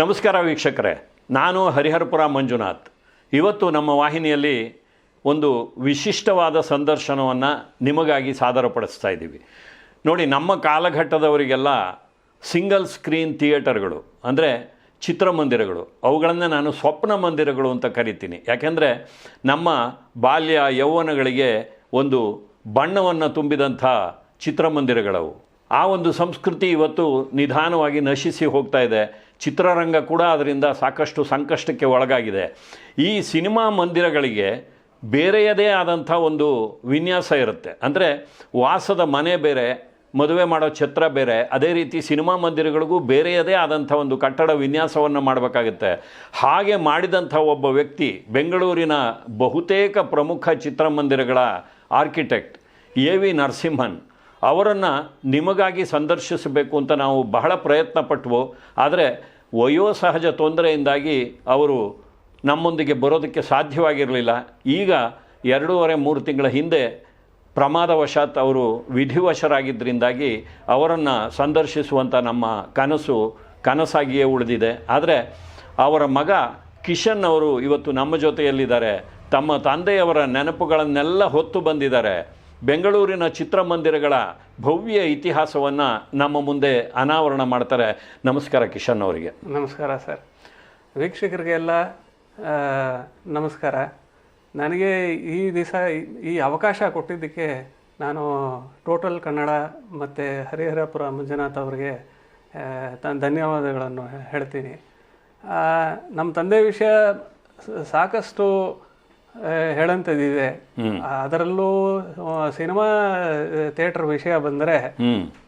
ನಮಸ್ಕಾರ ವೀಕ್ಷಕರೇ, ನಾನು ಹರಿಹರಪುರ ಮಂಜುನಾಥ್. ಇವತ್ತು ನಮ್ಮ ವಾಹಿನಿಯಲ್ಲಿ ಒಂದು ವಿಶಿಷ್ಟವಾದ ಸಂದರ್ಶನವನ್ನು ನಿಮಗಾಗಿ ಸಾದರಪಡಿಸ್ತಾ ಇದ್ದೀವಿ. ನೋಡಿ, ನಮ್ಮ ಕಾಲಘಟ್ಟದವರಿಗೆಲ್ಲ ಸಿಂಗಲ್ ಸ್ಕ್ರೀನ್ ಥಿಯೇಟರ್ಗಳು, ಅಂದರೆ ಚಿತ್ರಮಂದಿರಗಳು, ಅವುಗಳನ್ನೇ ನಾನು ಸ್ವಪ್ನ ಮಂದಿರಗಳು ಅಂತ ಕರಿತೀನಿ. ಯಾಕೆಂದರೆ ನಮ್ಮ ಬಾಲ್ಯ ಯೌವನಗಳಿಗೆ ಒಂದು ಬಣ್ಣವನ್ನು ತುಂಬಿದಂಥ ಚಿತ್ರಮಂದಿರಗಳವು. ಆ ಒಂದು ಸಂಸ್ಕೃತಿ ಇವತ್ತು ನಿಧಾನವಾಗಿ ನಶಿಸಿ ಹೋಗ್ತಾ ಇದೆ. ಚಿತ್ರರಂಗ ಕೂಡ ಅದರಿಂದ ಸಾಕಷ್ಟು ಸಂಕಷ್ಟಕ್ಕೆ ಒಳಗಾಗಿದೆ. ಈ ಸಿನಿಮಾ ಮಂದಿರಗಳಿಗೆ ಬೇರೆಯದೇ ಆದಂಥ ಒಂದು ವಿನ್ಯಾಸ ಇರುತ್ತೆ. ಅಂದರೆ ವಾಸದ ಮನೆ ಬೇರೆ, ಮದುವೆ ಮಾಡೋ ಛತ್ರ ಬೇರೆ, ಅದೇ ರೀತಿ ಸಿನಿಮಾ ಮಂದಿರಗಳಿಗೂ ಬೇರೆಯದೇ ಆದಂಥ ಒಂದು ಕಟ್ಟಡ ವಿನ್ಯಾಸವನ್ನು ಮಾಡಬೇಕಾಗುತ್ತೆ. ಹಾಗೆ ಮಾಡಿದಂಥ ಒಬ್ಬ ವ್ಯಕ್ತಿ ಬೆಂಗಳೂರಿನ ಬಹುತೇಕ ಪ್ರಮುಖ ಚಿತ್ರಮಂದಿರಗಳ ಆರ್ಕಿಟೆಕ್ಟ್, ಎ ವಿ ನರಸಿಂಹನ್. ಅವರನ್ನು ನಿಮಗಾಗಿ ಸಂದರ್ಶಿಸಬೇಕು ಅಂತ ನಾವು ಬಹಳ ಪ್ರಯತ್ನ ಪಟ್ವು ಆದರೆ ವಯೋಸಹಜ ತೊಂದರೆಯಿಂದಾಗಿ ಅವರು ನಮ್ಮೊಂದಿಗೆ ಬರೋದಕ್ಕೆ ಸಾಧ್ಯವಾಗಿರಲಿಲ್ಲ. ಈಗ ಎರಡೂವರೆ ಮೂರು ತಿಂಗಳ ಹಿಂದೆ ಪ್ರಮಾದವಶಾತ್ ಅವರು ವಿಧಿವಶರಾಗಿದ್ದರಿಂದಾಗಿ ಅವರನ್ನು ಸಂದರ್ಶಿಸುವಂಥ ನಮ್ಮ ಕನಸು ಕನಸಾಗಿಯೇ ಉಳಿದಿದೆ. ಆದರೆ ಅವರ ಮಗ ಕಿಶನ್ ಅವರು ಇವತ್ತು ನಮ್ಮ ಜೊತೆಯಲ್ಲಿದ್ದಾರೆ. ತಮ್ಮ ತಂದೆಯವರ ನೆನಪುಗಳನ್ನೆಲ್ಲ ಹೊತ್ತು ಬಂದಿದ್ದಾರೆ. ಬೆಂಗಳೂರಿನ ಚಿತ್ರಮಂದಿರಗಳ ಭವ್ಯ ಇತಿಹಾಸವನ್ನು ನಮ್ಮ ಮುಂದೆ ಅನಾವರಣ ಮಾಡ್ತಾರೆ. ನಮಸ್ಕಾರ ಕಿಶನ್ ಅವರಿಗೆ. ನಮಸ್ಕಾರ ಸರ್. ವೀಕ್ಷಕರಿಗೆಲ್ಲ ನಮಸ್ಕಾರ. ನನಗೆ ಈ ದಿವಸ ಈ ಅವಕಾಶ ಕೊಟ್ಟಿದ್ದಕ್ಕೆ ನಾನು ಟೋಟಲ್ ಕನ್ನಡ ಮತ್ತು ಹರಿಹರಪುರ ಮಂಜುನಾಥ್ ಅವರಿಗೆ ತನ್ನ ಧನ್ಯವಾದಗಳನ್ನು ಹೇಳ್ತೀನಿ. ನಮ್ಮ ತಂದೆ ವಿಷಯ ಸಾಕಷ್ಟು ಆ, ಹೇಳಂಥದ್ದಿದೆ ಅದರಲ್ಲೂ ಸಿನಿಮಾ ಥಿಯೇಟರ್ ವಿಷಯ ಬಂದರೆ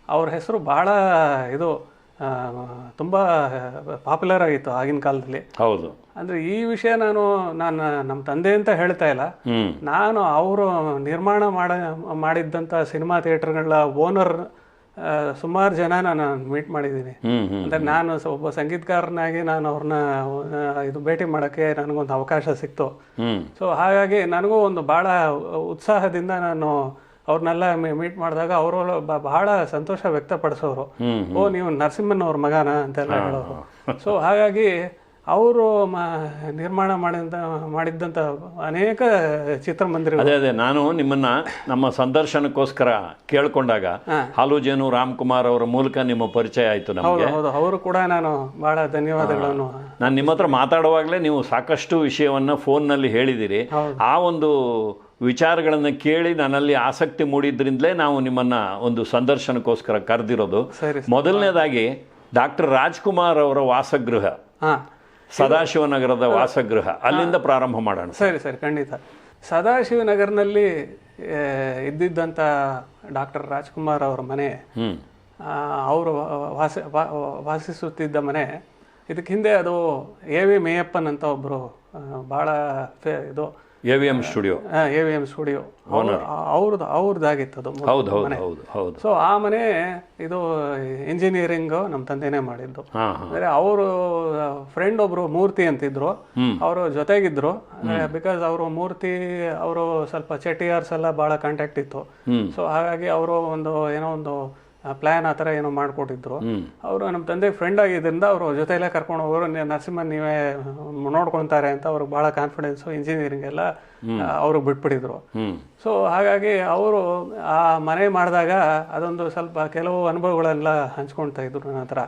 ಅವ್ರ ಹೆಸರು ಬಹಳ ಇದು ತುಂಬಾ ತುಂಬ ಪಾಪ್ಯುಲರ್ ಆಗಿತ್ತು ಆಗಿನ ಕಾಲದಲ್ಲಿ. ಹೌದು. ಅಂದ್ರೆ ಈ ವಿಷಯ ನಾನು ನಾನು ನಮ್ಮ ತಂದೆ ಅಂತ ಹೇಳ್ತಾ ಇಲ್ಲ. ನಾನು ಅವರು ನಿರ್ಮಾಣ ಮಾಡ ಮಾಡಿದ್ದಂಥ ಸಿನಿಮಾ ಥಿಯೇಟರ್ಗಳ ಓನರ್ ಸುಮಾರು ಜನ ನಾನು ಮೀಟ್ ಮಾಡಿದ್ದೀನಿ. ಅಂದ್ರೆ ನಾನು ಒಬ್ಬ ಸಂಗೀತಗಾರನಾಗಿ ನಾನು ಅವ್ರನ್ನ ಇದು ಭೇಟಿ ಮಾಡೋಕ್ಕೆ ನನಗೊಂದು ಅವಕಾಶ ಸಿಕ್ತು. ಸೊ ಹಾಗಾಗಿ ನನಗೂ ಒಂದು ಭಾಳ ಉತ್ಸಾಹದಿಂದ ನಾನು ಅವ್ರನ್ನೆಲ್ಲ ಮೀಟ್ ಮಾಡಿದಾಗ ಅವರು ಬಹಳ ಸಂತೋಷ ವ್ಯಕ್ತಪಡಿಸೋರು. ಓ ನೀವು ನರಸಿಂಹನ್ ಅವ್ರ ಮಗನ ಅಂತೆಲ್ಲ ಹೇಳೋರು. ಸೊ ಹಾಗಾಗಿ ಅವರು ಮ ನಿರ್ಮಾಣ ಮಾಡಿದ ಮಾಡಿದ್ದಂಥ ಅನೇಕ ಚಿತ್ರಮಂದಿರ ಅದೇ ಅದೇ ನಾನು ನಿಮ್ಮನ್ನ ನಮ್ಮ ಸಂದರ್ಶನಕ್ಕೋಸ್ಕರ ಕೇಳ್ಕೊಂಡಾಗ ಹಾಲುಜೇನು ರಾಮ್ಕುಮಾರ್ ಅವರ ಮೂಲಕ ನಿಮ್ಮ ಪರಿಚಯ ಆಯಿತು ನಮಗೆ. ಹೌದು ಅವರು ಕೂಡ ನಾನು ಬಹಳ ಧನ್ಯವಾದಗಳನ್ನು ನಾನು ನಿಮ್ಮ ಹತ್ರ ಮಾತಾಡುವಾಗಲೇ ನೀವು ಸಾಕಷ್ಟು ವಿಷಯವನ್ನು ಫೋನ್ನಲ್ಲಿ ಹೇಳಿದ್ದೀರಿ ಆ ಒಂದು ವಿಚಾರಗಳನ್ನು ಕೇಳಿ ನನ್ನಲ್ಲಿ ಆಸಕ್ತಿ ಮೂಡಿದ್ರಿಂದಲೇ ನಾವು ನಿಮ್ಮನ್ನ ಒಂದು ಸಂದರ್ಶನಕ್ಕೋಸ್ಕರ ಕರೆದಿರೋದು. ಮೊದಲನೇದಾಗಿ ಡಾಕ್ಟರ್ ರಾಜ್ಕುಮಾರ್ ಅವರ ವಾಸಗೃಹ. ಹಾಂ. ಸದಾಶಿವನಗರದ ವಾಸಗೃಹ. ಅಲ್ಲಿಂದ ಪ್ರಾರಂಭ ಮಾಡೋಣ ಸರಿ. ಸರಿ ಖಂಡಿತ. ಸದಾಶಿವನಗರ್ನಲ್ಲಿ ಇದ್ದಿದ್ದಂಥ ಡಾಕ್ಟರ್ ರಾಜ್ಕುಮಾರ್ ಅವರ ಮನೆ ಅವರು ವಾಸ ವಾಸಿಸುತ್ತಿದ್ದ ಮನೆ ಇದಕ್ಕೆ ಹಿಂದೆ ಅದು ಎ ವಿ ಮೇಯಪ್ಪನ್ ಅಂತ ಒಬ್ಬರು ಭಾಳ ಇದು A V M studio A V M studio ಅವ್ರದ್ದು ಅವ್ರದ್ದಾಗಿತ್ತು ಅದು ಹೌದು ಹೌದು ಹೌದು ಹೌದು. ಸೊ ಆ ಮನೆ ಇದು ಇಂಜಿನಿಯರಿಂಗ್ ನಮ್ಮ ತಂದೆನೇ ಮಾಡಿದ್ದು. ಅಂದರೆ ಅವರು ಫ್ರೆಂಡ್ ಒಬ್ರು ಮೂರ್ತಿ ಅಂತಿದ್ರು. ಅವರು ಜೊತೆಗಿದ್ರು. ಬಿಕಾಸ್ ಅವರು ಮೂರ್ತಿ ಅವರು ಸ್ವಲ್ಪ ಚೆಟಿಯಾರ್ಸ್ ಎಲ್ಲ ಬಹಳ ಕಾಂಟ್ಯಾಕ್ಟ್ ಇತ್ತು. ಸೊ ಹಾಗಾಗಿ ಅವರು ಒಂದು ಏನೋ ಒಂದು ಪ್ಲಾನ್ ಆ ಥರ ಏನೋ ಮಾಡಿಕೊಟ್ಟಿದ್ರು. ಅವರು ನಮ್ಮ ತಂದೆ ಫ್ರೆಂಡ್ ಆಗಿದ್ದರಿಂದ ಅವರು ಜೊತೆಯಲ್ಲೇ ಕರ್ಕೊಂಡು ಹೋಗೋರು "ನೀ- ನರಸಿಂಹನ್ ನೀವೇ ನೋಡ್ಕೊಳ್ತಾರೆ ಅಂತ ಅವ್ರಿಗೆ ಭಾಳ ಕಾನ್ಫಿಡೆನ್ಸು ಇಂಜಿನಿಯರಿಂಗ್ ಎಲ್ಲ ಅವ್ರಿಗೆ ಬಿಟ್ಬಿಟ್ಟಿದ್ರು. ಸೊ ಹಾಗಾಗಿ ಅವರು ಆ ಮನೆ ಮಾಡಿದಾಗ ಅದೊಂದು ಸ್ವಲ್ಪ ಕೆಲವು ಅನುಭವಗಳೆಲ್ಲ ಹಂಚ್ಕೊಳ್ತಾ ಇದ್ರು ನನ್ನ ಹತ್ರ.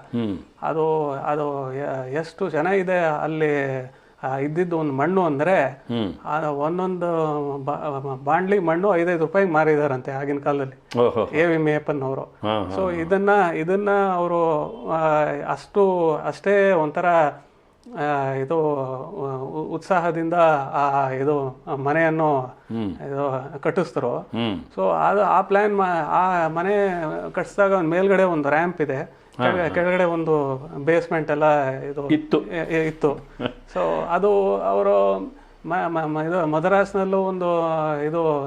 ಅದು ಅದು ಎಷ್ಟು ಚೆನ್ನಾಗಿದೆ ಅಲ್ಲಿ ಇದ್ದಿದ್ದು ಒಂದು ಮಣ್ಣು ಅಂದರೆ ಒಂದೊಂದು ಬಾಂಡ್ಲಿ ಮಣ್ಣು ಐದೈದು ರೂಪಾಯಿಗೆ ಮಾರಿದಾರಂತೆ ಆಗಿನ ಕಾಲದಲ್ಲಿ. ಎ ವಿ ಮೇಯಪ್ಪನ್ ಅವರು ಸೊ ಇದನ್ನ ಇದನ್ನ ಅವರು ಅಷ್ಟು ಅಷ್ಟೇ ಒಂಥರ ಇದು ಉತ್ಸಾಹದಿಂದ ಆ ಇದು ಮನೆಯನ್ನು ಇದು ಕಟ್ಟಿಸ್ತರು ಸೊ ಅದು ಆ ಪ್ಲಾನ್ ಆ ಮನೆ ಕಟ್ಟಿಸಿದಾಗ ಒಂದು ಮೇಲ್ಗಡೆ ಒಂದು ರ್ಯಾಂಪ್ ಇದೆ. ಕೆಳಗಡೆ- ಒಂದು ಬೇಸ್ಮೆಂಟ್ ಎಲ್ಲ ಇದು ಇತ್ತು. ಇತ್ತು. ಸೊ ಅದು ಅವರು ಇದು ಮದ್ರಾಸ್ನಲ್ಲೂ ಒಂದು ಇದು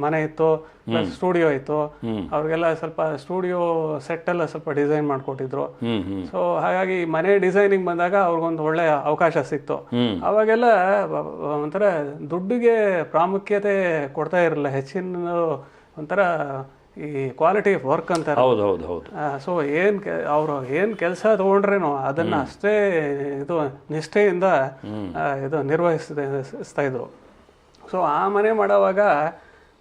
ಮನೆ ಇತ್ತು ಸ್ಟುಡಿಯೋ ಇತ್ತು. ಅವ್ರಿಗೆಲ್ಲ ಸ್ವಲ್ಪ ಸ್ಟುಡಿಯೋ ಸೆಟ್ ಎಲ್ಲ ಸ್ವಲ್ಪ ಡಿಸೈನ್ ಮಾಡಿಕೊಟ್ಟಿದ್ರು. ಸೊ ಹಾಗಾಗಿ ಮನೆ ಡಿಸೈನಿಂಗ್ ಬಂದಾಗ ಅವ್ರಿಗೊಂದು ಒಳ್ಳೆ ಅವಕಾಶ ಸಿಕ್ತು. ಅವಾಗೆಲ್ಲ ಒಂಥರ ದುಡ್ಡಿಗೆ ಪ್ರಾಮುಖ್ಯತೆ ಕೊಡ್ತಾ ಇರಲಿಲ್ಲ. ಹೆಚ್ಚಿನ ಒಂಥರ ಈ ಕ್ವಾಲಿಟಿ ಆಫ್ ವರ್ಕ್ ಅಂತಾರೆ. ಹೌದು ಹೌದು ಹೌದು. ಸೊ ಏನು ಅವರು ಏನು ಕೆಲಸ ತಗೊಂಡ್ರೇನು ಅದನ್ನು ಅಷ್ಟೇ ಇದು ನಿಷ್ಠೆಯಿಂದ ಇದು ನಿರ್ವಹಿಸ್ತಾ ಇದ್ರು. ಸೊ ಆ ಮನೆ ಮಾಡೋವಾಗ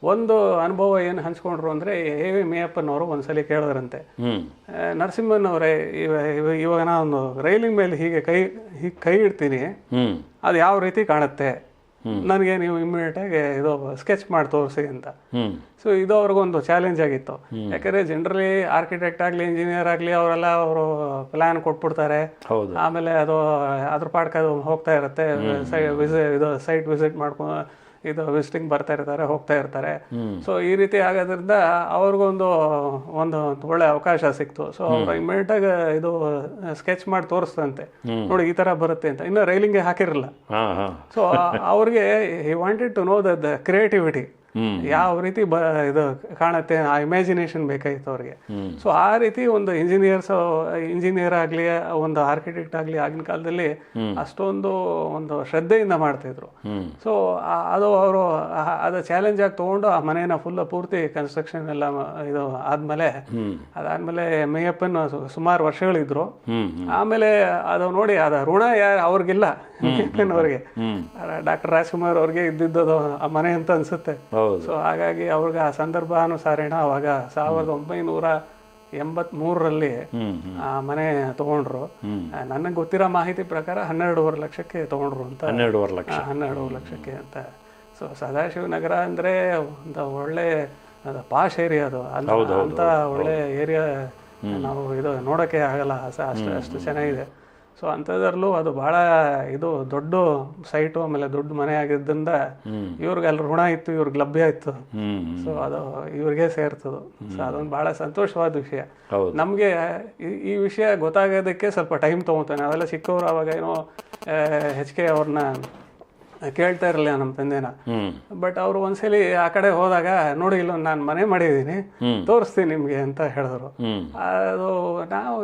ಒಂದು ಅನುಭವ ಏನು ಹಂಚ್ಕೊಂಡ್ರು ಅಂದರೆ ಎ ವಿ ಮೇಯಪ್ಪನವರು ಒಂದ್ಸಲಿ ಕೇಳಿದ್ರಂತೆ. ನರಸಿಂಹನವರೇ ಇವ ಇವ- ಇವಾಗ ನಾನು ರೈಲಿಂಗ್ ಮೇಲೆ ಹೀಗೆ ಕೈ ಹೀಗೆ ಕೈ ಇಡ್ತೀನಿ. ಅದು ಯಾವ ರೀತಿ ಕಾಣುತ್ತೆ? ನನಗೆ ನೀವು ಇಮ್ಮಿಡಿಯೇಟಾಗಿ ಇದು ಸ್ಕೆಚ್ ಮಾಡಿ ತೋರಿಸಿ ಅಂತ. ಸೊ ಇದು ಅವ್ರಿಗೊಂದು ಚಾಲೆಂಜ್ ಆಗಿತ್ತು. ಯಾಕಂದ್ರೆ ಜನರಲಿ ಆರ್ಕಿಟೆಕ್ಟ್ ಆಗಲಿ ಇಂಜಿನಿಯರ್ ಆಗಲಿ ಅವರೆಲ್ಲ ಅವರು ಪ್ಲಾನ್ ಕೊಟ್ಬಿಡ್ತಾರೆ. ಹೌದು. ಆಮೇಲೆ ಅದು ಅದ್ರ ಪಾಡ್ಕ ಹೋಗ್ತಾ ಇರುತ್ತೆ. ಇದು ಸೈಟ್ ವಿಸಿಟ್ ಮಾಡ್ಕೊಂಡು ಇದು ವಿಸಿಟಿಂಗ್ ಬರ್ತಾ ಇರ್ತಾರೆ ಹೋಗ್ತಾ ಇರ್ತಾರೆ. ಸೊ ಈ ರೀತಿ ಆಗೋದ್ರಿಂದ ಅವ್ರಿಗೊಂದು ಒಂದು ಒಳ್ಳೆ ಅವಕಾಶ ಸಿಕ್ತು. ಸೊ ಅವ್ರು ಇಮಿಡಿಯೇಟಾಗಿ ಇದು ಸ್ಕೆಚ್ ಮಾಡಿ ತೋರಿಸ್ತಂತೆ ನೋಡಿ ಈ ತರ ಬರುತ್ತೆ ಅಂತ. ಇನ್ನು ರೈಲಿಂಗ್ ಹಾಕಿರಲ್ಲ. ಸೊ ಅವ್ರಿಗೆ he wanted to know the creativity. ಯಾವ ರೀತಿ ಬ ಇದು ಕಾಣುತ್ತೆ ಆ ಇಮ್ಯಾಜಿನೇಷನ್ ಬೇಕಾಗಿತ್ತು ಅವ್ರಿಗೆ. ಸೊ ಆ ರೀತಿ ಒಂದು ಇಂಜಿನಿಯರ್ಸ್ ಇಂಜಿನಿಯರ್ ಆಗಲಿ ಒಂದು ಆರ್ಕಿಟೆಕ್ಟ್ ಆಗಲಿ ಆಗಿನ ಕಾಲದಲ್ಲಿ ಅಷ್ಟೊಂದು ಒಂದು ಶ್ರದ್ಧೆಯಿಂದ ಮಾಡ್ತಿದ್ರು. ಸೊ ಅದು ಅವರು ಅದು ಚಾಲೆಂಜ್ ಆಗಿ ತೊಗೊಂಡು ಆ ಮನೇನ ಫುಲ್ ಪೂರ್ತಿ ಕನ್ಸ್ಟ್ರಕ್ಷನ್ ಎಲ್ಲ ಇದು ಆದ್ಮೇಲೆ ಅದಾದ್ಮೇಲೆ ಮೇಯಪ್ಪನ್ ಸುಮಾರು ವರ್ಷಗಳಿದ್ರು. ಆಮೇಲೆ ಅದು ನೋಡಿ ಅದ ಋಣ ಯಾರು ಅವ್ರಿಗಿಲ್ಲ. ಅವ್ರಿಗೆ. ಡಾಕ್ಟರ್ ರಾಜ್ಕುಮಾರ್ ಅವ್ರಿಗೆ ಇದ್ದಿದ್ದು ಆ ಮನೆ ಅಂತ ಅನ್ಸುತ್ತೆ. ಸೊ ಹಾಗಾಗಿ ಅವ್ರಿಗೆ ಆ ಸಂದರ್ಭಾನುಸಾರೇಣ ಅವಾಗ ಸಾವಿರದ ಒಂಬೈನೂರ ಎಂಬತ್ ಮೂರರಲ್ಲಿ ಆ ಮನೆ ತಗೊಂಡ್ರು. ನನಗೆ ಗೊತ್ತಿರೋ ಮಾಹಿತಿ ಪ್ರಕಾರ ಹನ್ನೆರಡೂವರೆ ಲಕ್ಷಕ್ಕೆ ತಗೊಂಡ್ರು ಅಂತ. ಹನ್ನೆರಡೂವರೆ ಲಕ್ಷ. ಹನ್ನೆರಡೂವರೆ ಹನ್ನೆರಡು ಲಕ್ಷಕ್ಕೆ ಅಂತ. ಸೊ ಸದಾಶಿವ ನಗರ ಅಂದ್ರೆ ಒಂದು ಒಳ್ಳೆ ಪಾಶ್ ಏರಿಯಾ ಅದು. ಅಂತ ಅಂತ ಒಳ್ಳೆ ಏರಿಯಾ ನಾವು ಇದು ನೋಡೋಕೆ ಆಗಲ್ಲ. ಅಷ್ಟು ಅಷ್ಟು ಚೆನ್ನಾಗಿದೆ. ಸೊ ಅಂಥದ್ರಲ್ಲೂ ಅದು ಬಹಳ ಇದು ದೊಡ್ಡ ಸೈಟು ಆಮೇಲೆ ದೊಡ್ಡ ಮನೆ ಆಗಿದ್ದರಿಂದ ಇವ್ರಿಗೆ ಅಲ್ಲಿ ಋಣ ಇತ್ತು ಇವ್ರಿಗೆ ಲಭ್ಯ ಇತ್ತು. ಸೊ ಅದು ಇವ್ರಿಗೆ ಸೇರ್ತದು. ಸೊ ಅದೊಂದು ಬಹಳ ಸಂತೋಷವಾದ ವಿಷಯ. ನಮಗೆ ಈ ವಿಷಯ ಗೊತ್ತಾಗೋದಕ್ಕೆ ಸ್ವಲ್ಪ ಟೈಮ್ ತಗೋತಾನೆ. ಅವೆಲ್ಲ ಸಿಕ್ಕವ್ರು ಅವಾಗ ಏನೋ ಹೆಚ್ ಕೆ ಅವ್ರನ್ನ ಕೇಳ್ತಾ ಇರಲಿಲ್ಲ ನಮ್ಮ ತಂದೆನ. ಬಟ್ ಅವರು ಒಂದ್ಸಲಿ ಆ ಕಡೆ ಹೋದಾಗ ನೋಡಿ ಇಲ್ಲ ನಾನು ಮನೆ ಮಾಡಿದ್ದೀನಿ ತೋರಿಸ್ತೀನಿ ನಿಮಗೆ ಅಂತ ಹೇಳಿದ್ರು. ಅದು ನಾವು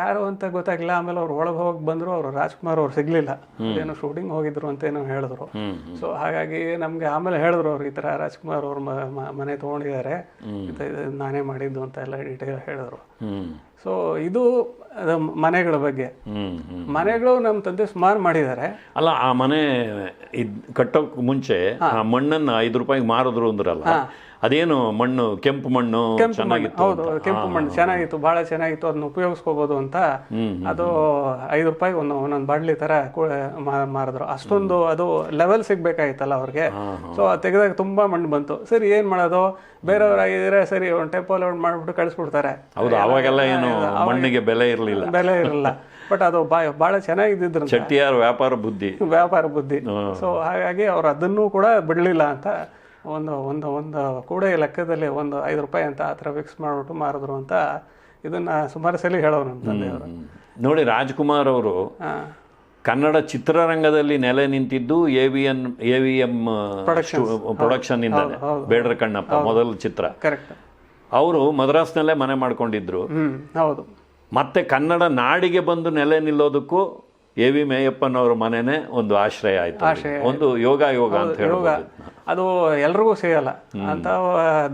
ಯಾರು ಅಂತ ಗೊತ್ತಾಗಿಲ್ಲ ಆಮೇಲೆ ಅವ್ರು ಒಳಗೆ ಹೋಗಿ ಬಂದ್ರು. ಅವರು ರಾಜ್ಕುಮಾರ್ ಅವ್ರು ಸಿಗ್ಲಿಲ್ಲ. ಏನೋ ಶೂಟಿಂಗ್ ಹೋಗಿದ್ರು ಅಂತ ಏನೋ ಹೇಳಿದ್ರು. ಸೊ ಹಾಗಾಗಿ ನಮ್ಗೆ ಆಮೇಲೆ ಹೇಳಿದ್ರು ಅವ್ರು ಈ ತರ ರಾಜ್ಕುಮಾರ್ ಅವ್ರ ಮನೆ ತಗೊಂಡಿದ್ದಾರೆ. ನಾನೇ ಮಾಡಿದ್ದು ಅಂತ ಎಲ್ಲ ಡೀಟೇಲ್ ಹೇಳಿದ್ರು. ಸೊ ಇದು ಮನೆಗಳ ಬಗ್ಗೆ. ಮನೆಗಳು ನಮ್ಮ ತಂದೆ ಸುಮಾರು ಮಾಡಿದ್ದಾರೆ. ಅಲ್ಲ ಆ ಮನೆ ಇದ್ ಕಟ್ಟೋಕ್ ಮುಂಚೆ ಆ ಮಣ್ಣನ್ನ ಐದು ರೂಪಾಯಿಗೆ ಮಾರಿದ್ರು ಅಂದ್ರಲ್ಲ ಅದೇನು ಮಣ್ಣು ಕೆಂಪು ಮಣ್ಣು ಚೆನ್ನಾಗಿತ್ತು ಹೌದು ಕೆಂಪು ಮಣ್ಣು ಚೆನ್ನಾಗಿತ್ತು ಬಹಳ ಚೆನ್ನಾಗಿತ್ತು ಅದನ್ನ ಉಪಯೋಗಿಸ್ಕೋಬಹುದು ಅಂತ. ಅದು ಐದು ರೂಪಾಯಿ ಒಂದು ಒಂದೊಂದು ಬಾಡ್ಲಿ ತರ ಮಾರಿದ್ರು. ಅಷ್ಟೊಂದು ಅದು ಲೆವೆಲ್ ಸಿಗ್ಬೇಕಾಗಿತ್ತಲ್ಲ ಅವ್ರಿಗೆ. ಸೊ ತೆಗೆದಾಗ ತುಂಬಾ ಮಣ್ಣು ಬಂತು. ಸರಿ ಏನ್ ಮಾಡೋದು? ಬೇರೆಯವ್ರಾಗಿದ್ರೆ ಸರಿ ಒಂದು ಟೆಂಪೋ ಲೋಡ್ ಮಾಡ್ಬಿಟ್ಟು ಕಳಿಸ್ಬಿಡ್ತಾರೆ. ಹೌದು ಅವಾಗೆಲ್ಲ ಏನು ಮಣ್ಣಿಗೆ ಬೆಲೆ ಇರಲಿಲ್ಲ. ಬೆಲೆ ಇರಲಿಲ್ಲ. ಬಟ್ ಅದು ಬಹಳ ಚೆನ್ನಾಗಿದ್ದಿದ್ರು ಚಟ್ಟಿಯಾರ ವ್ಯಾಪಾರ ಬುದ್ಧಿ. ವ್ಯಾಪಾರ ಬುದ್ಧಿ. ಸೊ ಹಾಗಾಗಿ ಅವ್ರು ಅದನ್ನು ಕೂಡ ಬಿಡಲಿಲ್ಲ ಅಂತ. ಒಂದು ಒಂದು ಒಂದು ಕೂಡೆ ಲೆಕ್ಕದಲ್ಲಿ ಒಂದು ಐದು ರೂಪಾಯಿ ಅಂತ ಆ ಥರ ಫಿಕ್ಸ್ ಮಾಡಿಬಿಟ್ಟು ಮಾರಿದ್ರು ಅಂತ ಇದನ್ನ ಸುಮಾರು ಸಲ ಹೇಳೋರು ನಮ್ಮ ತಂದೆಯವರು. ನೋಡಿ ರಾಜ್ಕುಮಾರ್ ಅವರು ಕನ್ನಡ ಚಿತ್ರರಂಗದಲ್ಲಿ ನೆಲೆ ನಿಂತಿದ್ದು A V N A V M production ಇಂದಾನೆ ಬೇಡರ ಕಣ್ಣಪ್ಪ ಮೊದಲ ಚಿತ್ರ. ಕರೆಕ್ಟ್ ಅವರು ಮದ್ರಾಸ್ನಲ್ಲೇ ಮನೆ ಮಾಡ್ಕೊಂಡಿದ್ರು. ಹೌದು. ಮತ್ತೆ ಕನ್ನಡ ನಾಡಿಗೆ ಬಂದು ನೆಲೆ ನಿಲ್ಲೋದಕ್ಕೂ ಎ ವಿ ಮೇಯಪ್ಪನವ್ರ ಮನೆನೇ ಒಂದು ಆಶ್ರಯ ಆಯ್ತು. ಒಂದು ಯೋಗ ಯೋಗ ಅಂತ ಹೇಳ್ಬೋದು. ಅದು ಎಲ್ರಿಗೂ ಸಿಗಲ್ಲ. ಅಂತ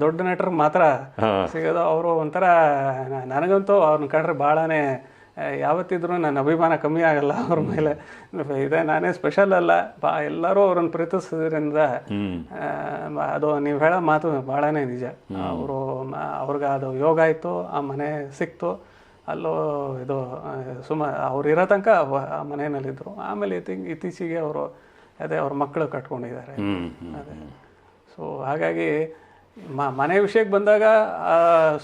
ದೊಡ್ಡ ನಟರಿಗೆ ಮಾತ್ರ ಸಿಗೋದು ಅವರು ಒಂಥರ ನನಗಂತೂ ಅವ್ರನ್ನ ಕಂಡ್ರೆ ಭಾಳನೇ ಯಾವತ್ತಿದ್ರು ನನ್ನ ಅಭಿಮಾನ ಕಮ್ಮಿ ಆಗಲ್ಲ ಅವ್ರ ಮೇಲೆ. ಇದೆ ನಾನೇ ಸ್ಪೆಷಲ್ ಅಲ್ಲ. ಬಾ ಎಲ್ಲರೂ ಅವ್ರನ್ನ ಪ್ರೀತಿಸೋದ್ರಿಂದ ಅದು ನೀವು ಹೇಳೋ ಮಾತು ಭಾಳನೇ ನಿಜ. ಅವರು ಅವ್ರಿಗೆ ಅದು ಯೋಗ ಆಯಿತು ಆ ಮನೆ ಸಿಕ್ತು. ಅಲ್ಲೂ ಇದು ಸುಮ್ಮ ಸುಮ ಅವ್ರು ಇರೋ ತನಕ ಆ ಮನೆಯಲ್ಲಿದ್ದರು ಆಮೇಲೆ ಇತ್ತೀ- ಇತ್ತೀಚೆಗೆ ಅವರು ಅದೇ ಅವ್ರ ಮಕ್ಕಳು ಕಟ್ಕೊಂಡಿದ್ದಾರೆ. ಅದೇ. ಸೊ ಹಾಗಾಗಿ ಮನೆ ವಿಷಯಕ್ಕೆ ಬಂದಾಗ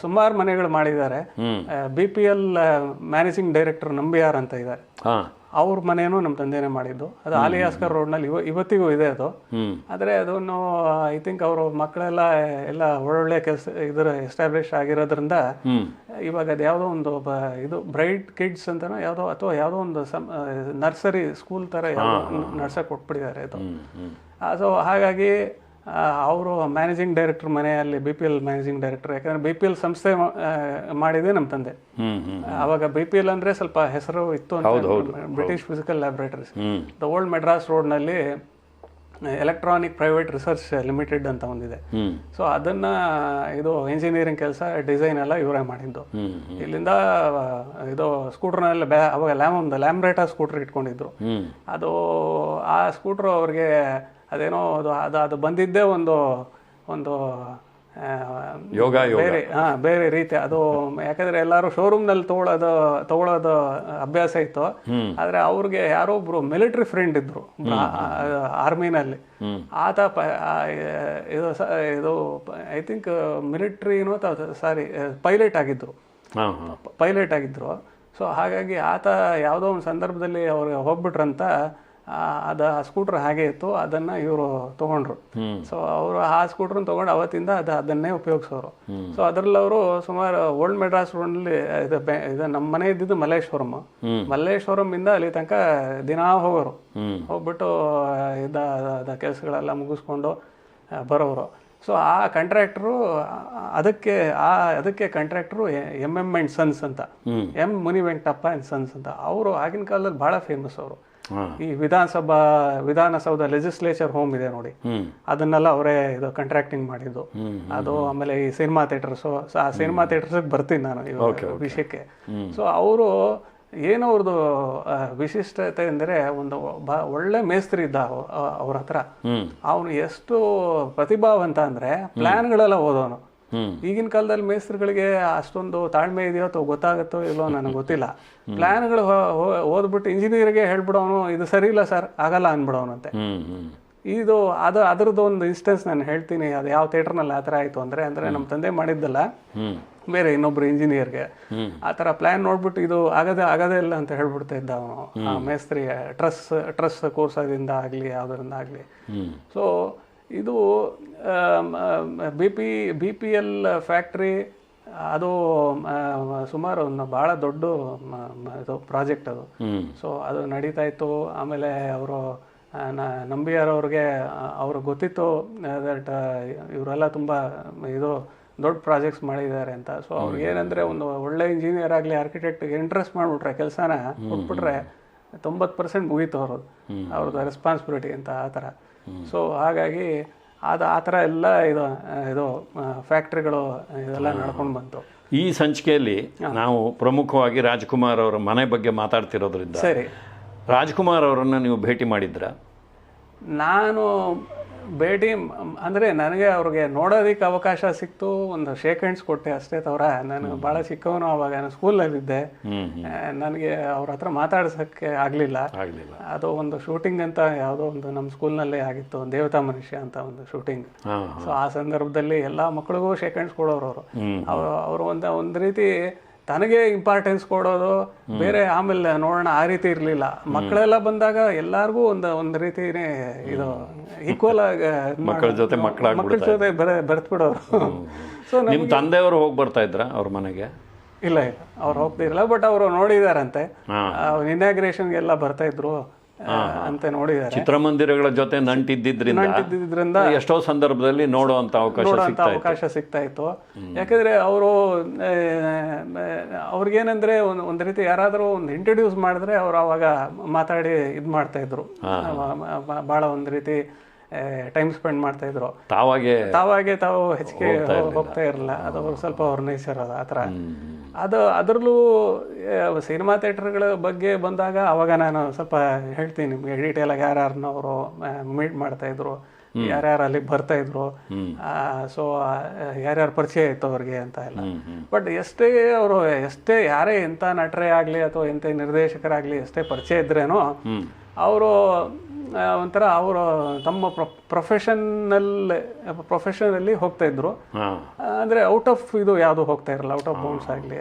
ಸುಮಾರು ಮನೆಗಳು ಮಾಡಿದ್ದಾರೆ. B P L managing director Nambiar ಅಂತ ಇದ್ದಾರೆ. ಅವ್ರ ಮನೇನು ನಮ್ಮ ತಂದೆನೇ ಮಾಡಿದ್ದು. ಅದು ಆಲಿಯಾಸ್ಕರ್ ರೋಡ್ನಲ್ಲಿ ನಲ್ಲಿ ಇವತ್ತಿಗೂ ಇದೆ ಅದು. ಆದ್ರೆ ಅದನ್ನು ಐ ಥಿಂಕ್ ಅವರು ಮಕ್ಕಳೆಲ್ಲ ಎಲ್ಲ ಒಳ್ಳೊಳ್ಳೆ ಕೆಲಸ ಇದರ ಎಸ್ಟಾಬ್ಲಿಷ್ ಆಗಿರೋದ್ರಿಂದ ಇವಾಗ ಅದು ಯಾವುದೋ ಒಂದು ಇದು ಬ್ರೈಟ್ ಕಿಡ್ಸ್ ಅಂತನೋ ಯಾವುದೋ ಅಥವಾ ಯಾವುದೋ ಒಂದು ಸಮ್ ನರ್ಸರಿ ಸ್ಕೂಲ್ ಥರ ಯಾವುದೋ ನಡ್ಸಕ್ಕೆ ಕೊಟ್ಬಿಟ್ಟಿದ್ದಾರೆ ಅದು. ಸೊ ಹಾಗಾಗಿ ಅವರು ಮ್ಯಾನೇಜಿಂಗ್ ಡೈರೆಕ್ಟರ್ ಮನೆಯಲ್ಲಿ B P L managing director ಯಾಕಂದ್ರೆ ಬಿ ಪಿ ಎಲ್ ಸಂಸ್ಥೆ ಮಾಡಿದೆ ನಮ್ಮ ತಂದೆ. ಅವಾಗ ಬಿ ಪಿ ಎಲ್ ಅಂದ್ರೆ ಸ್ವಲ್ಪ ಹೆಸರು ಇತ್ತು ಅಂತ British physical laboratories the old Madras ರೋಡ್ನಲ್ಲಿ electronic private research limited ಅಂತ ಒಂದಿದೆ. ಸೊ ಅದನ್ನ ಇದು ಇಂಜಿನಿಯರಿಂಗ್ ಕೆಲಸ ಡಿಸೈನ್ ಎಲ್ಲ ಇವರೇ ಮಾಡಿದ್ದು. ಇಲ್ಲಿಂದ ಇದು ಸ್ಕೂಟರ್ನಲ್ಲಿ ಅವಾಗ ಲ್ಯಾಮ್ ಲ್ಯಾಮ್ರೇಟಾ ಸ್ಕೂಟರ್ ಇಟ್ಕೊಂಡಿದ್ರು. ಅದು ಆ ಸ್ಕೂಟ್ರು ಅವ್ರಿಗೆ ಅದೇನೋ ಅದು ಅದು ಅದು ಬಂದಿದ್ದೇ ಒಂದು ಒಂದು ಯೋಗ ಬೇರೆ ಹಾಂ ಬೇರೆ ರೀತಿ. ಅದು ಯಾಕಂದ್ರೆ ಎಲ್ಲರೂ ಶೋರೂಮ್ನಲ್ಲಿ ತಗೊಳ್ಳೋದು ತಗೊಳ್ಳೋದು ಅಭ್ಯಾಸ ಇತ್ತು. ಆದ್ರೆ ಅವ್ರಿಗೆ ಯಾರೋ ಒಬ್ರು ಮಿಲಿಟರಿ ಫ್ರೆಂಡ್ ಇದ್ರು ಆರ್ಮಿನಲ್ಲಿ ಆತ ಇದು ಇದು ಐ ಥಿಂಕ್ ಮಿಲಿಟ್ರಿನೋ ಸಾರಿ ಪೈಲಟ್ ಆಗಿದ್ರು. ಪೈಲಟ್ ಆಗಿದ್ರು. ಸೊ ಹಾಗಾಗಿ ಆತ ಯಾವುದೋ ಒಂದು ಸಂದರ್ಭದಲ್ಲಿ ಅವ್ರಿಗೆ ಹೋಗ್ಬಿಟ್ರಂತ ಅದ ಆ ಸ್ಕೂಟರ್ ಹಾಗೆ ಇತ್ತು ಅದನ್ನ ಇವರು ತಗೊಂಡ್ರು. ಸೊ ಅವರು ಆ ಸ್ಕೂಟರ್ ತಗೊಂಡು ಅವತ್ತಿಂದ ಅದು ಅದನ್ನೇ ಉಪಯೋಗಿಸೋರು. ಸೊ ಅದರಲ್ಲಿ ಅವರು ಸುಮಾರು ಓಲ್ಡ್ ಮೆಡ್ರಾಸ್ ರೋಡ್ನಲ್ಲಿ ಇದು ಇದು ನಮ್ಮ ಮನೆ ಇದ್ದಿದ್ದು ಮಲ್ಲೇಶ್ವರಂ. ಮಲ್ಲೇಶ್ವರಂ ಇಂದ ಅಲ್ಲಿ ತನಕ ದಿನಾ ಹೋಗೋರು. ಹೋಗ್ಬಿಟ್ಟು ಇದ್ದ ಕೆಲಸಗಳೆಲ್ಲ ಮುಗಿಸ್ಕೊಂಡು ಬರೋರು. ಸೊ ಆ ಕಾಂಟ್ರಾಕ್ಟ್ರು ಅದಕ್ಕೆ ಆ ಅದಕ್ಕೆ contractor M M and sons ಅಂತ. M Muni Venkatappa and sons ಅಂತ. ಅವರು ಆಗಿನ ಕಾಲದಲ್ಲಿ ಭಾಳ ಫೇಮಸ್ ಅವರು. ಈ ವಿಧಾನಸಭಾ ವಿಧಾನಸೌಧ ಲೆಜಿಸ್ಲೇಚರ್ ಹೋಮ್ ಇದೆ ನೋಡಿ. ಅದನ್ನೆಲ್ಲ ಅವರೇ ಇದು ಕಾಂಟ್ರಾಕ್ಟಿಂಗ್ ಮಾಡಿದ್ದು. ಅದು ಆಮೇಲೆ ಈ ಸಿನಿಮಾ ಥಿಯೇಟರ್ಸು ಆ ಸಿನಿಮಾ ಥಿಯೇಟರ್ಸ್ಗೆ ಬರ್ತೀನಿ ನಾನು ಇವಾಗ ವಿಷಯಕ್ಕೆ. ಸೊ ಅವರು ಏನು ಅವ್ರದ್ದು ವಿಶಿಷ್ಟತೆ ಅಂದರೆ ಒಂದು ಬ ಒಳ್ಳೆ ಮೇಸ್ತ್ರಿ ಇದ್ದ ಅವ್ರ ಹತ್ರ. ಅವನು ಎಷ್ಟು ಪ್ರತಿಭಾವಂತ ಅಂದ್ರೆ ಪ್ಲಾನ್ಗಳೆಲ್ಲ ಓದೋನು. ಈಗಿನ ಕಾಲದಲ್ಲಿ ಮೇಸ್ತ್ರಿಗಳಿಗೆ ಅಷ್ಟೊಂದು ತಾಳ್ಮೆ ಇದೆಯೋ ಅಥವಾ ಗೊತ್ತಾಗುತ್ತೋ ಇಲ್ಲೋ ನನಗೆ ಗೊತ್ತಿಲ್ಲ. ಪ್ಲಾನ್ಗಳು ಓದ್ಬಿಟ್ಟು ಇಂಜಿನಿಯರ್ಗೆ ಹೇಳ್ಬಿಡೋನು ಇದು ಸರಿ ಇಲ್ಲ ಸರ್ ಆಗಲ್ಲ ಅನ್ಬಿಡೋನಂತೆ ಇದು ಅದು ಅದರದ್ದು ಒಂದು ಇನ್ಸ್ಟೆನ್ಸ್ ನಾನು ಹೇಳ್ತೀನಿ ಅದು ಯಾವ ಥಿಯೇಟರ್ನಲ್ಲಿ ಆ ಥರ ಆಯಿತು ಅಂದರೆ ಅಂದರೆ ನಮ್ಮ ತಂದೆ ಮಾಡಿದ್ದಲ್ಲ. ಬೇರೆ ಇನ್ನೊಬ್ರು ಇಂಜಿನಿಯರ್ಗೆ. ಗೆ ಆ ಥರ ಪ್ಲ್ಯಾನ್ ನೋಡ್ಬಿಟ್ಟು ಇದು ಆಗದೆ ಆಗದೇ ಇಲ್ಲ ಅಂತ ಹೇಳ್ಬಿಡ್ತಾ ಇದ್ದ ಅವನು. ಆ ಮೇಸ್ತ್ರಿ ಟ್ರಸ್ ಟ್ರಸ್ ಕೋರ್ಸ್ ಆಗಲಿ ಯಾವುದರಿಂದ ಆಗ್ಲಿ. ಸೊ ಇದು B P B P L factory ಅದು ಸುಮಾರು ಒಂದು ಭಾಳ ದೊಡ್ಡ ಇದು ಪ್ರಾಜೆಕ್ಟ್ ಅದು. ಸೊ ಅದು ನಡೀತಾ ಇತ್ತು. ಆಮೇಲೆ ಅವರು ನಂಬಿಯಾರ್ ಅವ್ರಿಗೆ ಅವ್ರಿಗೆ ಗೊತ್ತಿತ್ತು ದಟ್ ಇವರೆಲ್ಲ ತುಂಬ ಇದು ದೊಡ್ಡ ಪ್ರಾಜೆಕ್ಟ್ಸ್ ಮಾಡಿದ್ದಾರೆ ಅಂತ. ಸೊ ಅವ್ರಿಗೆ ಏನಂದರೆ ಒಂದು ಒಳ್ಳೆ ಇಂಜಿನಿಯರ್ ಆಗಲಿ ಆರ್ಕಿಟೆಕ್ಟ್ಗೆ ಇಂಟ್ರೆಸ್ಟ್ ಮಾಡಿಬಿಟ್ರೆ ಕೆಲಸನ ಕೊಟ್ಬಿಟ್ರೆ ತೊಂಬತ್ತು ಪರ್ಸೆಂಟ್ ಮುಗೀತು ಅವ್ರದ್ದು. ಅವ್ರದ್ದು ರೆಸ್ಪಾನ್ಸಿಬಿಲಿಟಿ ಅಂತ ಆ ಥರ. ಸೊ ಹಾಗಾಗಿ ಅದು ಆ ಥರ ಎಲ್ಲ ಇದು ಇದು ಫ್ಯಾಕ್ಟ್ರಿಗಳು ಇದೆಲ್ಲ ನಡ್ಕೊಂಡು ಬಂತು. ಈ ಸಂಚಿಕೆಯಲ್ಲಿ ನಾವು ಪ್ರಮುಖವಾಗಿ ರಾಜ್ಕುಮಾರ್ ಅವರ ಮನೆ ಬಗ್ಗೆ ಮಾತಾಡ್ತಿರೋದ್ರಿಂದ ಸರಿ. ರಾಜ್ಕುಮಾರ್ ಅವರನ್ನು ನೀವು ಭೇಟಿ ಮಾಡಿದ್ರ? ನಾನು ಭೇಟಿ ಅಂದರೆ ನನಗೆ ಅವ್ರಿಗೆ ನೋಡೋದಕ್ಕೆ ಅವಕಾಶ ಸಿಕ್ತು ಒಂದು ಶೇಕ್ ಹ್ಯಾಂಡ್ಸ್ ಕೊಟ್ಟೆ ಅಷ್ಟೇ ತವರ. ನಾನು ಭಾಳ ಚಿಕ್ಕವನು ಅವಾಗ ನಾನು ಸ್ಕೂಲಲ್ಲಿದ್ದೆ ನನಗೆ ಅವ್ರ ಹತ್ರ ಮಾತಾಡ್ಸೋಕ್ಕೆ ಆಗಲಿಲ್ಲ. ಅದು ಒಂದು ಶೂಟಿಂಗ್ ಅಂತ ಯಾವುದೋ ಒಂದು ನಮ್ಮ ಸ್ಕೂಲ್ನಲ್ಲೇ ಆಗಿತ್ತು ದೇವತಾ ಮನುಷ್ಯ ಅಂತ ಒಂದು ಶೂಟಿಂಗ್ ಸೊ ಆ ಸಂದರ್ಭದಲ್ಲಿ ಎಲ್ಲ ಮಕ್ಕಳಿಗೂ ಶೇಕ್ ಹ್ಯಾಂಡ್ಸ್ ಕೊಡೋರು. ಅವರು. ಅವರು ಒಂದು ಒಂದು ರೀತಿ ತನಗೆ ಇಂಪಾರ್ಟೆನ್ಸ್ ಕೊಡೋದು ಬೇರೆ ಆಮೇಲೆ ನೋಡೋಣ ಆ ರೀತಿ ಇರಲಿಲ್ಲ. ಮಕ್ಕಳೆಲ್ಲ ಬಂದಾಗ ಎಲ್ಲಾರ್ಗೂ ಒಂದು ಒಂದು ರೀತಿನೇ ಇದು ಈಕ್ವಲ್ ಆಗಿ ಮಕ್ಕಳ. ಜೊತೆ ಮಕ್ಕಳ ಜೊತೆ ಬರ ಬೆರೆತ್ಬಿಡೋರು. ಸೊ ನಿಮ್ಮ ತಂದೆಯವರು ಹೋಗಿ ಬರ್ತಾ ಇದ್ರ ಅವ್ರ ಮನೆಗೆ? ಇಲ್ಲ ಇಲ್ಲ. ಅವ್ರು ಹೋಗ್ತಿರಲ್ಲ ಬಟ್ ಅವರು ನೋಡಿದಾರಂತೆ. ಇನಾಗ್ರೇಷನ್ಗೆಲ್ಲ ಬರ್ತಾ ಇದ್ರು. ಅಂತ ನೋಡಿದ್ದಾರೆ. ಚಿತ್ರಮಂದಿರಗಳ ಜೊತೆ ನಂಟಿದ್ದಿದ್ರಿಂದ ಎಷ್ಟೋ ಸಂದರ್ಭದಲ್ಲಿ ನೋಡುವಂತ ಅವಕಾಶ ಅವಕಾಶ ಸಿಗ್ತಾ ಇತ್ತು. ಯಾಕಂದ್ರೆ ಅವರು ಅವ್ರಿಗೇನಂದ್ರೆ ಒಂದ್ ಒಂದು ರೀತಿ ಯಾರಾದರೂ ಒಂದು ಇಂಟ್ರೊಡ್ಯೂಸ್ ಮಾಡಿದ್ರೆ ಅವ್ರು ಅವಾಗ ಮಾತಾಡಿ ಇದು ಮಾಡ್ತಾ ಇದ್ರು. ಬಹಳ ಒಂದು ರೀತಿ ಟೈಮ್ ಸ್ಪೆಂಡ್ ಮಾಡ್ತಾ ಇದ್ರು. ತಾವಾಗೆ ತಾವಾಗೆ ತಾವು ಹೆಚ್ಚಿಗೆ ಹೋಗ್ತಾ ಇರಲಿಲ್ಲ. ಅದು ಸ್ವಲ್ಪ ಅವ್ರ ನೇಚರ್ ಅದು ಆ ಥರ. ಅದು ಅದರಲ್ಲೂ ಸಿನಿಮಾ ಥಿಯೇಟರ್ಗಳ ಬಗ್ಗೆ ಬಂದಾಗ ಅವಾಗ ನಾನು ಸ್ವಲ್ಪ ಹೇಳ್ತೀನಿ ನಿಮಗೆ ಡೀಟೇಲ್ ಆಗಿ ಯಾರ್ಯಾರನ್ನವರು ಮೀಟ್ ಮಾಡ್ತಾ ಇದ್ರು. ಯಾರ್ಯಾರು ಅಲ್ಲಿಗೆ ಬರ್ತಾ ಇದ್ರು. ಸೊ ಯಾರ್ಯಾರು ಪರಿಚಯ ಇತ್ತು ಅವ್ರಿಗೆ ಅಂತ ಎಲ್ಲ. ಬಟ್ ಎಷ್ಟೇ ಅವರು ಎಷ್ಟೇ ಯಾರೇ ಎಂಥ ನಟರೇ ಆಗಲಿ ಅಥವಾ ಎಂಥ ನಿರ್ದೇಶಕರಾಗಲಿ ಎಷ್ಟೇ ಪರಿಚಯ ಇದ್ರೇನೋ ಅವರು ಒಂಥರ ಅವರು ತಮ್ಮ ಪ್ರೊಫೆಷನಲ್ ಪ್ರೊಫೆಷನಲ್ಲಿ ಹೋಗ್ತಾ ಇದ್ರು. ಅಂದ್ರೆ ಔಟ್ ಆಫ್ ಇದು ಯಾವುದು ಹೋಗ್ತಾ ಇರಲ್ಲ ಔಟ್ ಆಫ್ ಬೌನ್ಸ್ ಆಗಲಿ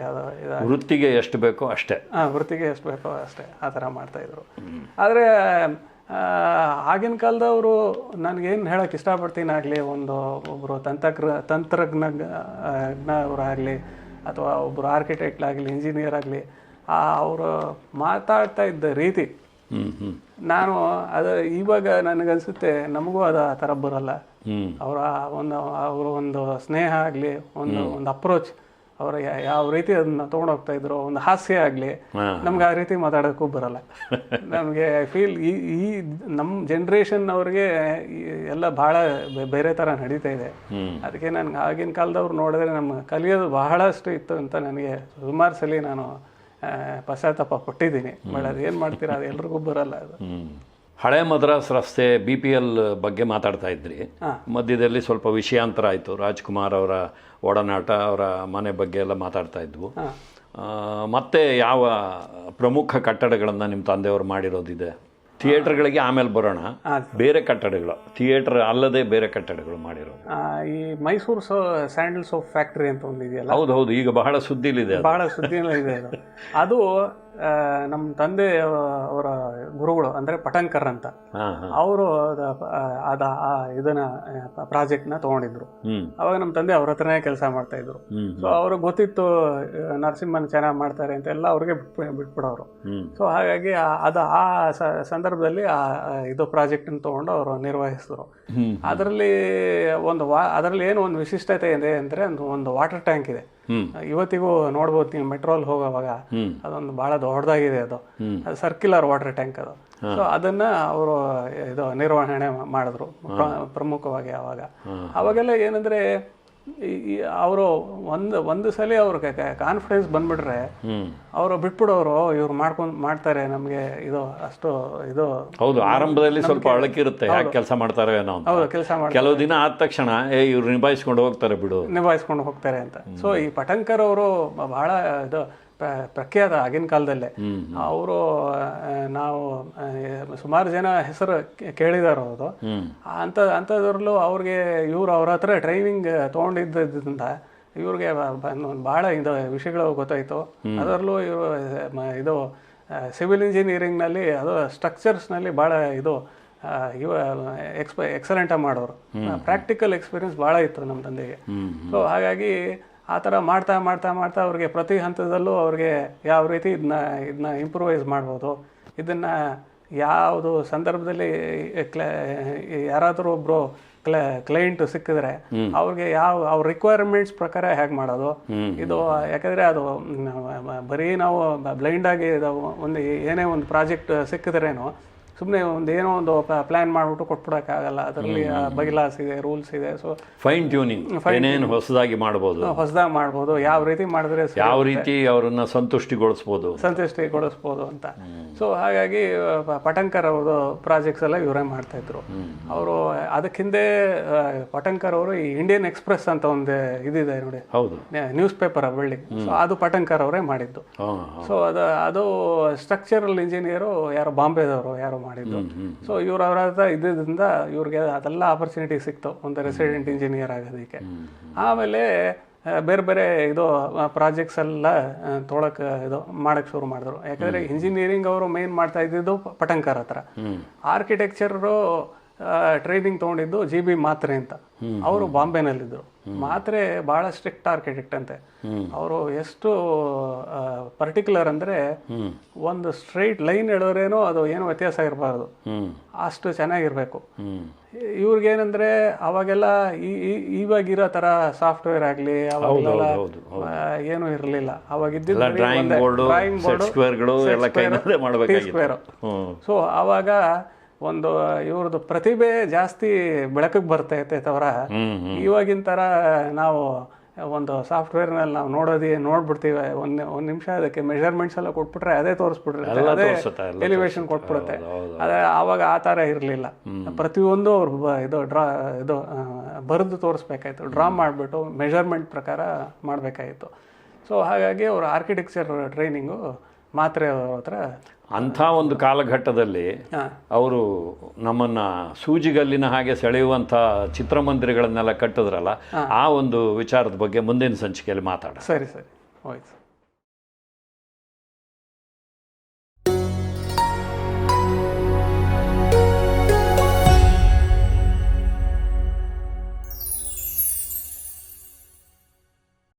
ವೃತ್ತಿಗೆ ಎಷ್ಟು ಬೇಕೋ ಅಷ್ಟೇ. ಆ, ವೃತ್ತಿಗೆ ಎಷ್ಟು ಬೇಕೋ ಅಷ್ಟೇ ಆ ಥರ ಮಾಡ್ತಾ ಇದ್ರು. ಆದರೆ ಆಗಿನ ಕಾಲದವರು ನನಗೇನು ಹೇಳಕ್ಕೆ ಇಷ್ಟಪಡ್ತೀನಿ ಆಗಲಿ ಒಂದು ಒಬ್ಬರು ತಂತ್ರಜ್ಞ ತಂತ್ರಜ್ಞ ಆಗಲಿ ಅಥವಾ ಒಬ್ಬರು ಆರ್ಕಿಟೆಕ್ಟ್ ಆಗಲಿ ಇಂಜಿನಿಯರ್ ಆಗಲಿ ಅವರು ಮಾತಾಡ್ತಾ ಇದ್ದ ರೀತಿ ನಾನು ಅದು ಇವಾಗ ನನಗನ್ಸುತ್ತೆ ನಮಗೂ ಅದು ಆ ಥರ ಬರಲ್ಲ. ಅವರ ಒಂದು ಅವರ ಒಂದು ಸ್ನೇಹ ಆಗಲಿ ಒಂದು ಒಂದು ಅಪ್ರೋಚ್ ಅವರ ಯಾವ ರೀತಿ ಅದನ್ನ ತೊಗೊಂಡೋಗ್ತಾ ಇದ್ರು ಒಂದು ಹಾಸ್ಯ ಆಗಲಿ ನಮ್ಗೆ ಆ ರೀತಿ ಮಾತಾಡೋಕ್ಕೂ ಬರಲ್ಲ. ನಮಗೆ ಐ ಫೀಲ್ ಈ ಈ ನಮ್ಮ ಜನ್ರೇಷನ್ ಅವ್ರಿಗೆ ಎಲ್ಲ ಭಾಳ ಬೇರೆ ಥರ ನಡೀತಾ ಇದೆ. ಅದಕ್ಕೆ ನನಗೆ ಆಗಿನ ಕಾಲದವ್ರು ನೋಡಿದ್ರೆ ನಮ್ಮ ಕಲಿಯೋದು ಬಹಳಷ್ಟು ಇತ್ತು ಅಂತ ನನಗೆ ಸುಮಾರು ಸಲ ನಾನು ಪಶ್ಚಾತ್ತಾಪ ಕೊಟ್ಟಿದ್ದೀನಿ ಬಟ್ ಅದು ಏನು ಮಾಡ್ತೀರಾ ಅದು ಎಲ್ರಿಗೂ ಬರಲ್ಲ ಅದು. ಹಳೆ ಮದ್ರಾಸ್ ರಸ್ತೆ ಬಿ ಪಿ ಎಲ್ ಬಗ್ಗೆ ಮಾತಾಡ್ತಾ ಇದ್ರಿ. ಮಧ್ಯದಲ್ಲಿ ಸ್ವಲ್ಪ ವಿಷಯಾಂತರ ಆಯಿತು. ರಾಜ್ಕುಮಾರ್ ಅವರ ಒಡನಾಟ ಅವರ ಮನೆ ಬಗ್ಗೆ ಎಲ್ಲ ಮಾತಾಡ್ತಾ ಇದ್ವು. ಮತ್ತೆ ಯಾವ ಪ್ರಮುಖ ಕಟ್ಟಡಗಳನ್ನು ನಿಮ್ಮ ತಂದೆಯವರು ಮಾಡಿರೋದಿದೆ? ಥಿಯೇಟರ್ಗಳಿಗೆ ಆಮೇಲೆ ಬರೋಣ. ಬೇರೆ ಕಟ್ಟಡಗಳು. ಥಿಯೇಟರ್ ಅಲ್ಲದೆ ಬೇರೆ ಕಟ್ಟಡಗಳು ಮಾಡಿರೋದು. ಆ, ಈ ಮೈಸೂರು ಸ್ಯಾಂಡಲ್ ಸೋಪ್ ಫ್ಯಾಕ್ಟರಿ ಅಂತ ಒಂದು ಇದೆಯಲ್ಲ ಹೌದು ಹೌದು. ಈಗ ಬಹಳ ಸುದ್ದಿಲಿದೆ ಬಹಳ ಸುದ್ದಿ ಇದೆ ಅದು ನಮ್ಮ ತಂದೆ ಅವರ ಗುರುಗಳು ಅಂದ್ರೆ ಪಟಂಕರ್ ಅಂತ ಅವರು ಅದ ಆ ಇದನ್ನ ಪ್ರಾಜೆಕ್ಟ್ನ ತಗೊಂಡಿದ್ರು. ಅವಾಗ ನಮ್ಮ ತಂದೆ ಅವ್ರ ಹತ್ರನೇ ಕೆಲಸ ಮಾಡ್ತಾ ಇದ್ರು. ಸೊ ಅವ್ರಿಗೆ ಗೊತ್ತಿತ್ತು ನರಸಿಂಹನ್ ಚೆನ್ನಾಗಿ ಮಾಡ್ತಾರೆ ಅಂತ ಎಲ್ಲ ಅವ್ರಿಗೆ ಬಿಟ್ಬಿಡ್- ಬಿಟ್ಬಿಡೋರು. ಸೊ ಹಾಗಾಗಿ ಅದು ಆ ಸಂದರ್ಭದಲ್ಲಿ ಆ ಇದು ಪ್ರಾಜೆಕ್ಟನ್ನು ತಗೊಂಡು ಅವರು ನಿರ್ವಹಿಸಿದ್ರು. ಅದರಲ್ಲಿ ಒಂದು ವಾ ಅದರಲ್ಲಿ ಏನು ಒಂದು ವಿಶಿಷ್ಟತೆ ಇದೆ ಅಂದರೆ ಒಂದು ವಾಟರ್ ಟ್ಯಾಂಕ್ ಇದೆ. ಇವತ್ತಿಗೂ ನೋಡ್ಬೋದು ನೀವು ಮೆಟ್ರೋಲ್ ಹೋಗೋವಾಗ. ಅದೊಂದು ಬಹಳ ದೊಡ್ಡದಾಗಿದೆ ಅದು. ಅದು ಸರ್ಕ್ಯುಲರ್ ವಾಟರ್ ಟ್ಯಾಂಕ್ ಅದು. ಸೊ ಅದನ್ನ ಅವರು ಇದು ನಿರ್ವಹಣೆ ಮಾಡಿದ್ರು. ಪ್ರಮುಖವಾಗಿ ಅವಾಗ ಅವಾಗೆಲ್ಲ ಏನಂದ್ರೆ ಅವರು ಒಂದು ಒಂದು ಸಲ ಅವ್ರ ಕಾನ್ಫಿಡೆನ್ಸ್ ಬಂದ್ಬಿಟ್ರೆ ಅವರು ಬಿಟ್ಬಿಡೋರು ಇವ್ರು ಮಾಡ್ಕೊಂಡ್ ಮಾಡ್ತಾರೆ ನಮಗೆ ಇದು ಅಷ್ಟು ಇದು. ಹೌದು ಆರಂಭದಲ್ಲಿ ಸ್ವಲ್ಪ ಅಳಕಿರುತ್ತೆ ಯಾಕೆ ಕೆಲಸ ಮಾಡ್ತಾರೆ ಏನೋ ಹೌದು ಕೆಲಸ ಮಾಡಿ ಕೆಲವು ದಿನ ಆದ ತಕ್ಷಣ ಏ ಇವ್ರು ನಿಭಾಯಿಸ್ಕೊಂಡು ಹೋಗ್ತಾರೆ ಬಿಡು. ನಿಭಾಯಿಸ್ಕೊಂಡು ಹೋಗ್ತಾರೆ ಅಂತ. ಸೊ ಈ ಪಟಂಕರ್ ಅವರು ಬಹಳ ಇದು ಪ್ರ- ಪ್ರಖ್ಯಾತ ಆಗಿನ ಕಾಲದಲ್ಲೇ. ಅವರು ನಾವು ಸುಮಾರು ಜನ ಹೆಸರು ಕೇಳಿದಾರ ಅವರು ಅಂತ ಅಂಥದ್ರಲ್ಲೂ ಅವ್ರಿಗೆ ಇವ್ರು ಅವ್ರ ಹತ್ರ ಟ್ರೈನಿಂಗ್ ತೊಗೊಂಡಿದ್ದರಿಂದ ಇವ್ರಿಗೆ ಭಾಳ ಇದು ವಿಷಯಗಳು ಗೊತ್ತಾಯಿತು. ಅದರಲ್ಲೂ ಇವರು ಇದು ಸಿವಿಲ್ ಇಂಜಿನಿಯರಿಂಗ್ನಲ್ಲಿ ಅದು ಸ್ಟ್ರಕ್ಚರ್ಸ್ನಲ್ಲಿ ಭಾಳ ಇದು ಇವ ಎಕ್ಸ್ಪ ಎಕ್ಸಲೆಂಟಾಗಿ ಮಾಡೋರು. ಪ್ರಾಕ್ಟಿಕಲ್ ಎಕ್ಸ್ಪೀರಿಯನ್ಸ್ ಭಾಳ ಇತ್ತು ನಮ್ಮ ತಂದೆಗೆ. ಸೊ ಹಾಗಾಗಿ ಆ ಥರ ಮಾಡ್ತಾ ಮಾಡ್ತಾ ಮಾಡ್ತಾ ಅವ್ರಿಗೆ ಪ್ರತಿ ಹಂತದಲ್ಲೂ ಅವ್ರಿಗೆ ಯಾವ ರೀತಿ ಇದನ್ನ ಇದನ್ನ ಇಂಪ್ರೂವೈಸ್ ಮಾಡ್ಬೋದು. ಇದನ್ನ ಯಾವುದು ಸಂದರ್ಭದಲ್ಲಿ ಕ್ಲ ಯಾರಾದರೂ ಒಬ್ರು ಕ್ಲ ಕ್ಲೈಂಟ್ ಸಿಕ್ಕಿದ್ರೆ ಅವ್ರಿಗೆ ಯಾವ ಅವ್ರ ರಿಕ್ವೈರ್ಮೆಂಟ್ಸ್ ಪ್ರಕಾರ ಹೇಗೆ ಮಾಡೋದು? ಇದು ಯಾಕಂದ್ರೆ ಅದು ಬರೀ ನಾವು ಬ್ಲೈಂಡ್ ಆಗಿ ಇದು ಒಂದು ಏನೇ ಒಂದು ಪ್ರಾಜೆಕ್ಟ್ ಸಿಕ್ಕಿದ್ರೇನು ಸುಮ್ಮನೆ ಒಂದು ಏನೋ ಒಂದು ಪ್ಲಾನ್ ಮಾಡಿಬಿಟ್ಟು ಕೊಟ್ಬಿಡೋಕ್ಕಾಗಲ್ಲ. ಅದರಲ್ಲಿ ಬೈಲಾಸ್ ಇದೆ ರೂಲ್ಸ್ ಇದೆ ಸೊ ಫೈನ್ ಟ್ಯೂನಿಂಗ್ ಏನೇನು ಹೊಸದಾಗಿ ಮಾಡ್ಬೋದು. ಹೊಸದಾಗಿ ಮಾಡ್ಬೋದು. ಯಾವ ರೀತಿ ಮಾಡಿದ್ರೆ ಯಾವ ರೀತಿ ಅವರನ್ನ ಸಂತುಷ್ಟಿಗೊಳಿಸ್ಬೋದು. ಸಂತುಷ್ಟಿಗೊಳಿಸ್ಬೋದು ಅಂತ. ಸೊ ಹಾಗಾಗಿ ಪಟಂಕರ್ ಅವರು ಪ್ರಾಜೆಕ್ಟ್ಸ್ ಎಲ್ಲ ಇವರೇ ಮಾಡ್ತಾ ಇದ್ರು. ಅವರು ಅದಕ್ಕಿಂತ ಪಟಂಕರ್ ಅವರು ಈ ಇಂಡಿಯನ್ ಎಕ್ಸ್ಪ್ರೆಸ್ ಅಂತ ಒಂದು ಇದಿದೆ ನೋಡಿ. ಹೌದು. ನ್ಯೂಸ್ ಪೇಪರ್ ಬಿಲ್ಡಿಂಗ್ ಸೊ ಅದು ಪಟಂಕರ್ ಅವರೇ ಮಾಡಿದ್ದು. ಸೊ ಅದು ಅದು ಸ್ಟ್ರಕ್ಚರಲ್ ಇಂಜಿನಿಯರು ಯಾರು ಬಾಂಬೆದವರು ಯಾರೋ ಮಾಡಿದ್ದು. ಸೊ ಇವ್ರು ಅವ್ರ ಹತ್ರ ಇದ್ದಿದ್ದರಿಂದ ಇವ್ರಿಗೆ ಅದೆಲ್ಲ ಆಪರ್ಚುನಿಟಿ ಸಿಕ್ತು. ಒಂದು ರೆಸಿಡೆಂಟ್ ಇಂಜಿನಿಯರ್ ಆಗೋದಕ್ಕೆ. ಆಮೇಲೆ ಬೇರೆ ಬೇರೆ ಇದು ಪ್ರಾಜೆಕ್ಟ್ಸ್ ಎಲ್ಲ ತೋಳಕ್ಕೆ ಇದು ಮಾಡಕ್ ಶುರು ಮಾಡಿದ್ರು. ಯಾಕಂದ್ರೆ ಇಂಜಿನಿಯರಿಂಗ್ ಅವರು ಮೇನ್ ಮಾಡ್ತಾ ಇದ್ದಿದ್ದು ಪಟಂಕರ್ ಹತ್ರ. ಆರ್ಕಿಟೆಕ್ಚರು ಟ್ರೈನಿಂಗ್ ತೊಗೊಂಡಿದ್ದು ಜಿ ಬಿ ಮಾತ್ರೆ ಅಂತ. ಅವರು ಬಾಂಬೆನಲ್ಲಿದ್ದರು. ಮಾತ್ರೆ ಬಹಳ ಸ್ಟ್ರಿಕ್ಟ್ ಆರ್ಕಿಟೆಕ್ಟ್ ಅಂತೆ. ಅವರು ಎಷ್ಟು ಪರ್ಟಿಕ್ಯುಲರ್ ಅಂದ್ರೆ ಒಂದು ಸ್ಟ್ರೈಟ್ ಲೈನ್ ಎಳೆದ್ರೇನೋ ಅದು ಏನು ವ್ಯತ್ಯಾಸ ಇರಬಾರ್ದು. ಅಷ್ಟು ಚೆನ್ನಾಗಿರ್ಬೇಕು. ಇವ್ರಿಗೇನಂದ್ರೆ ಅವಾಗೆಲ್ಲ ಇವಾಗಿರೋ ತರ ಸಾಫ್ಟ್ವೇರ್ ಆಗಲಿ ಅವಾಗೆಲ್ಲ ಏನು ಇರಲಿಲ್ಲ. ಅವಾಗ ಇದ್ದಿದ್ದು ಡ್ರಾಯಿಂಗ್ ಬೋರ್ಡು. ಸೊ ಆವಾಗ ಒಂದು ಇವ್ರದ್ದು ಪ್ರತಿಭೆ ಜಾಸ್ತಿ ಬೆಳಕಿಗೆ ಬರ್ತೈತೆ ತವರ. ಇವಾಗಿನ ಥರ ನಾವು ಒಂದು ಸಾಫ್ಟ್ವೇರ್ನಲ್ಲಿ ನಾವು ನೋಡೋದಿ ನೋಡ್ಬಿಡ್ತೀವಿ. ಒಂದು ಒಂದು ನಿಮಿಷ ಅದಕ್ಕೆ ಮೆಜರ್ಮೆಂಟ್ಸ್ ಎಲ್ಲ ಕೊಟ್ಬಿಟ್ರೆ ಅದೇ ತೋರಿಸ್ಬಿಟ್ರೆ ಅದೇ ಎಲಿವೇಶನ್ ಕೊಟ್ಬಿಡುತ್ತೆ. ಅದೇ ಆವಾಗ ಆ ಥರ ಇರಲಿಲ್ಲ. ಪ್ರತಿಯೊಂದು ಅವ್ರು ಇದು ಡ್ರಾ ಇದು ಬರೆದು ತೋರಿಸ್ಬೇಕಾಯ್ತು. ಡ್ರಾ ಮಾಡಿಬಿಟ್ಟು ಮೆಜರ್ಮೆಂಟ್ ಪ್ರಕಾರ ಮಾಡಬೇಕಾಗಿತ್ತು ಸೊ ಹಾಗಾಗಿ ಅವರು ಆರ್ಕಿಟೆಕ್ಚರ್ ಟ್ರೈನಿಂಗು ಮಾತ್ರೆ ಅವ್ರ ಹತ್ರ? ಅಂಥ ಒಂದು ಕಾಲಘಟ್ಟದಲ್ಲಿ ಅವರು ನಮ್ಮನ್ನು ಸೂಜಿಗಲ್ಲಿನ ಹಾಗೆ ಸೆಳೆಯುವಂಥ ಚಿತ್ರಮಂದಿರಗಳನ್ನೆಲ್ಲ ಕಟ್ಟಿದ್ರಲ್ಲ ಆ ಒಂದು ವಿಚಾರದ ಬಗ್ಗೆ ಮುಂದಿನ ಸಂಚಿಕೆಯಲ್ಲಿ ಮಾತಾಡ ಸರಿ ಸರಿ. ಹೋಯ್ತು.